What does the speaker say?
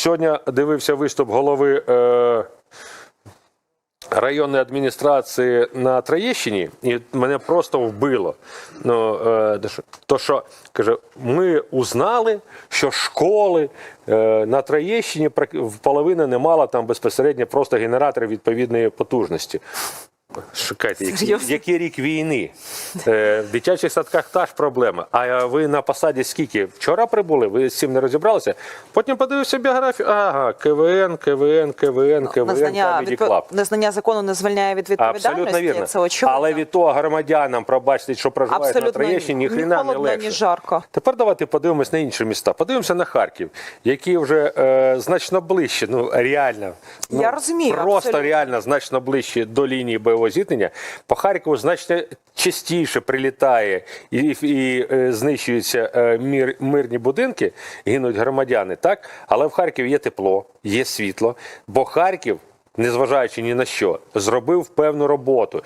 сьогодні дивився виступ голови е, районної адміністрації на Троєщині, і мене просто вбило. Ну, е, то, що каже, ми узнали, що школи е, на Троєщині половини не мало там безпосередньо просто генераторів відповідної потужності. Шукайте, який, який рік війни? Е, в дитячих садках та ж проблема. А ви на посаді скільки? Вчора прибули? Ви з цим не розібралися? Потім подивився біографію. Ага, КВН, КВН, КВН, КВН, Незнання, Comedy Club. незнання закону не звільняє від відповідальності. Абсолютно вірно. Це очевидно. Але від того громадянам, пробачте, що проживають на Абсолютно Троєщині, ні хрена не холодно, ні жарко. Тепер давайте подивимось на інші міста. Подивимося на Харків, який вже е, значно ближче, ну реально. Ну, Я розумію, Просто абсолютно. реально значно ближче до лінії бойового зіткнення. По Харкову значно частіше прилітає і, і і знищуються е, мір, мирні будинки, гинуть громадяни, так? Але в Харкові є тепло, є світло, бо Харків. Незважаючи ні на що, зробив певну роботу.